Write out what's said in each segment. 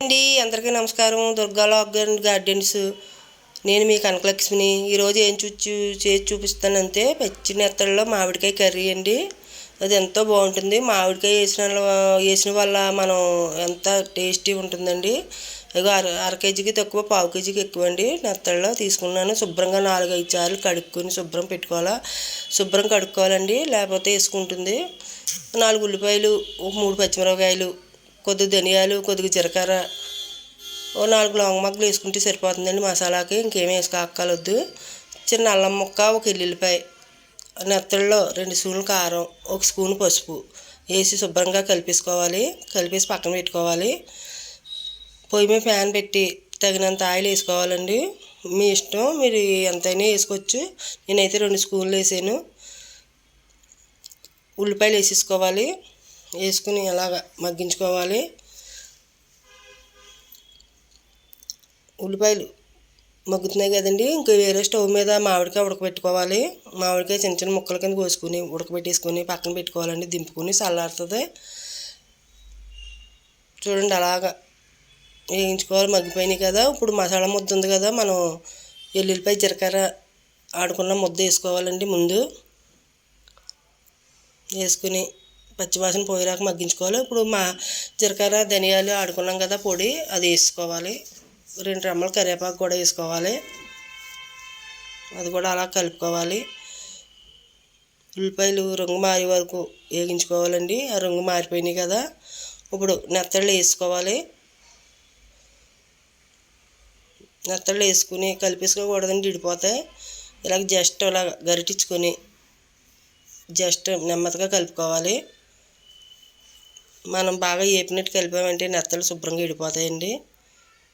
అండి అందరికీ నమస్కారం. Durga log gardens. నేను మీ కనకలక్ష్మిని. ఈరోజు ఏం చూచి చేసి చూపిస్తానంటే పచ్చి నెత్తల్లో మామిడికాయ కర్రీ అండి. అది ఎంతో బాగుంటుంది. మామిడికాయ వేసిన వేసిన వల్ల మనం ఎంత టేస్టీ ఉంటుందండి. ఇక అర అర కేజీకి తక్కువ పావు కేజీకి ఎక్కువ అండి నెత్తల్లో తీసుకున్నాను. శుభ్రంగా నాలుగు ఐదు సార్లు కడుక్కొని శుభ్రం పెట్టుకోవాలా. శుభ్రం కడుక్కోవాలండి. లేకపోతే వేసుకుంటుంది. నాలుగు ఉల్లిపాయలు మూడు పచ్చిమిరపకాయలు కొద్ది ధనియాలు కొద్దిగా జీలకర్ర ఓ నాలుగు లాంగ్ మగ్గలు వేసుకుంటే సరిపోతుందండి మసాలాకి. ఇంకేమీ వేసుకోక్కలొద్దు చిన్న అల్లం ముక్క ఒక ఎల్లుల్లిపాయ నెత్తల్లో రెండు స్పూన్లు కారం ఒక స్పూన్ పసుపు వేసి శుభ్రంగా కలిపేసుకోవాలి. కలిపేసి పక్కన పెట్టుకోవాలి. పొయ్యి మీద ఫ్యాన్ పెట్టి తగినంత ఆయిల్ వేసుకోవాలండి. మీ ఇష్టం మీరు ఎంతైనా వేసుకోవచ్చు. నేనైతే రెండు స్పూన్లు వేసాను. ఉల్లిపాయలు వేసేసుకోవాలి. వేసుకుని అలాగ మగ్గించుకోవాలి. ఉల్లిపాయలు మగ్గుతున్నాయి కదండి. ఇంకా వేరే స్టవ్ మీద మామిడికాయ ఉడకబెట్టుకోవాలి. మామిడికాయ చిన్న చిన్న ముక్కల కింద కోసుకుని ఉడకబెట్టేసుకొని పక్కన పెట్టుకోవాలండి. దింపుకొని చల్లారుతుంది. చూడండి అలాగా వేయించుకోవాలి. మగ్గిపోయినాయి కదా. ఇప్పుడు మసాలా ముద్ద ఉంది కదా. మనం ఎల్లుల్లిపాయ జీలకర్ర ఆడుకున్న ముద్ద వేసుకోవాలండి ముందు. వేసుకుని పచ్చివాసన పోయేరాక మగ్గించుకోవాలి. ఇప్పుడు మా జీలకర్ర ధనియాలు ఆడుకున్నాం కదా పొడి అది వేసుకోవాలి. రెండు రెమ్మల కరివేపాకు కూడా వేసుకోవాలి. అది కూడా అలా కలుపుకోవాలి. ఉల్లిపాయలు రంగు మారే వరకు వేగించుకోవాలండి. ఆ రంగు మారిపోయినాయి కదా. ఇప్పుడు నెత్తళ్ళు వేసుకోవాలి. నెత్తళ్ళు వేసుకుని కలిపేసుకోకూడదండి విడిపోతాయి. ఇలాగ జస్ట్ అలా గరిటించుకొని జస్ట్ నెమ్మదిగా కలుపుకోవాలి. మనం బాగా ఏపినట్టు కలిపామంటే నెత్తలు శుభ్రంగా విడిపోతాయండి.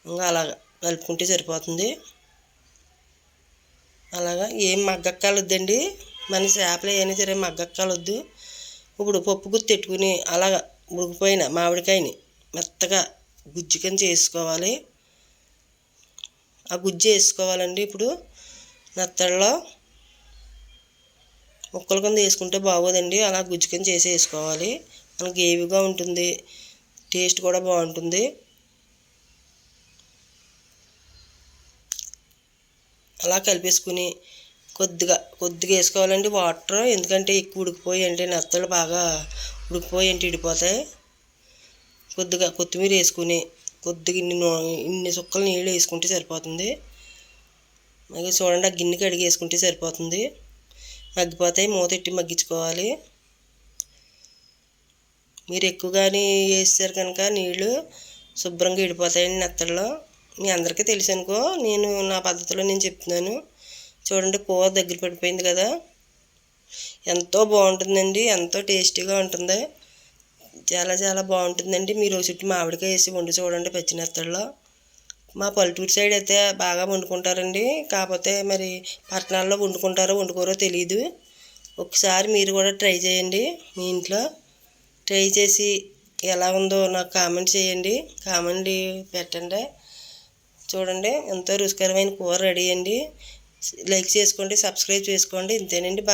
ఇంకా అలా కలుపుకుంటే సరిపోతుంది. అలాగా ఏం మగ్గక్కలొద్దండి మన చేపలు ఏమైనా సరే మగ్గక్కలొద్దు ఇప్పుడు పప్పు గుత్తి పెట్టుకుని అలాగ ఉడికిపోయిన మామిడికాయని మెత్తగా గుజ్జు కింద చేసుకోవాలి. ఆ గుజ్జు వేసుకోవాలండి ఇప్పుడు నత్తల్లో. ముక్కల కింద వేసుకుంటే బాగోదండి. అలా గుజ్జు కింద చేసి వేసుకోవాలి. మనకి ఏవిగా ఉంటుంది టేస్ట్ కూడా బాగుంటుంది. అలా కలిపేసుకుని కొద్దిగా కొద్దిగా వేసుకోవాలండి వాటర్. ఎందుకంటే ఎక్కువ ఉడికిపోయి అంటే నెత్తలు బాగా ఉడికిపోయి అంటే ఇడిపోతాయి. కొద్దిగా కొత్తిమీర వేసుకుని కొద్దిగా ఇన్ని ఇన్ని చుక్కలు నీళ్ళు వేసుకుంటే సరిపోతుంది. అలాగే చూడండి ఆ గిన్నె కడిగి వేసుకుంటే సరిపోతుంది. మగ్గిపోతాయి మూతెట్టి మగ్గించుకోవాలి. మీరు ఎక్కువగానే వేస్తారు కనుక నీళ్ళు శుభ్రంగా విడిపోతాయండి నెత్తల్లో. మీ అందరికీ తెలుసు అనుకో నేను నా పద్ధతిలో నేను చెప్తున్నాను. చూడండి కూర దగ్గర పడిపోయింది కదా. ఎంతో బాగుంటుందండి ఎంతో టేస్టీగా ఉంటుంది. చాలా చాలా బాగుంటుందండి. మీరు చుట్టూ మామిడికాయ వేసి వండి చూడండి పచ్చినెత్తల్లో మా పల్లెటూరు సైడ్ అయితే బాగా వండుకుంటారండి. కాకపోతే మరి పట్టణాల్లో వండుకుంటారో వండుకోరో తెలియదు ఒకసారి మీరు కూడా ట్రై చేయండి మీ ఇంట్లో. ట్రై చేసి ఎలా ఉందో నాకు కామెంట్ చేయండి. కామెంట్ పెట్టండి. చూడండి ఎంతో రుచికరమైన కూర రెడీ అండి. లైక్ చేసుకోండి సబ్స్క్రైబ్ చేసుకోండి. ఇంతేనండి బాయ్